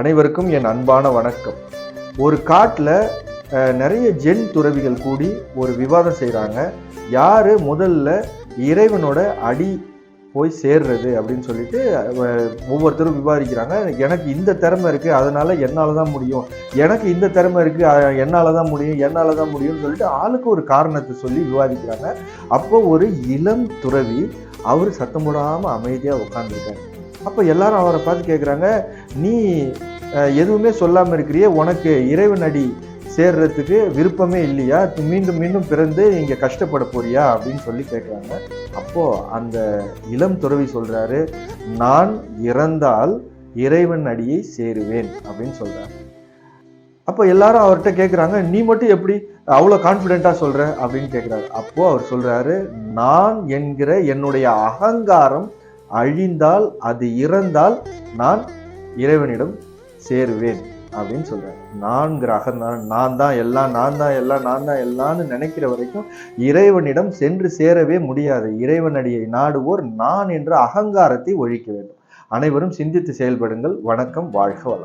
அனைவருக்கும் என் அன்பான வணக்கம். ஒரு காட்டில் நிறைய ஜென் துறவிகள் கூடி ஒரு விவாதம் செய்கிறாங்க யார் முதல்ல இறைவனோட அடி போய் சேர்றது அப்படின்னு சொல்லிட்டு ஒவ்வொருத்தரும் விவாதிக்கிறாங்க. எனக்கு இந்த திறமை இருக்குது அதனால் என்னால் தான் முடியும். எனக்கு இந்த திறமை இருக்குது என்னால் தான் முடியும் என்னால் தான் முடியும்னு சொல்லிட்டு ஆளுக்கு ஒரு காரணத்தை சொல்லி விவாதிக்கிறாங்க. அப்போ ஒரு இளம் துறவி அவர் சத்தம் போடாமல் அமைதியாக உட்காந்துருக்காரு அப்போ எல்லாரும் அவரை பார்த்து கேட்குறாங்க நீ எதுவுமே சொல்லாமல் இருக்கிறியே உனக்கு இறைவன் அடி சேர்றதுக்கு விருப்பமே இல்லையா? மீண்டும் மீண்டும் பிறந்து இங்கே கஷ்டப்பட போறியா? அப்படின்னு சொல்லி கேட்குறாங்க அப்போது அந்த இளம் துறவி சொல்கிறாரு நான் இறந்தால் இறைவன் அடியை சேருவேன் அப்படின்னு சொல்கிறார் அப்போ எல்லாரும் அவர்கிட்ட கேட்குறாங்க நீ மட்டும் எப்படி அவ்வளோ கான்ஃபிடெண்ட்டாக சொல்கிற அப்படின்னு கேட்குறாரு அப்போது அவர் சொல்கிறாரு நான் என்கிற என்னுடைய அகங்காரம் அழிந்தால் அது இறந்தால் நான் இறைவனிடம் சேருவேன் அப்படின்னு சொல்றாரு. நான்கிற அகந்தான் நான் தான் எல்லாம் நான் தான் எல்லாம் நான் தான் எல்லாம்னு நினைக்கிற வரைக்கும் இறைவனிடம் சென்று சேரவே முடியாது. இறைவனடியை நாடுவோர் நான் என்ற அகங்காரத்தை ஒழிக்க வேண்டும். அனைவரும் சிந்தித்து செயல்படுங்கள். வணக்கம் வாழ்க வளம்.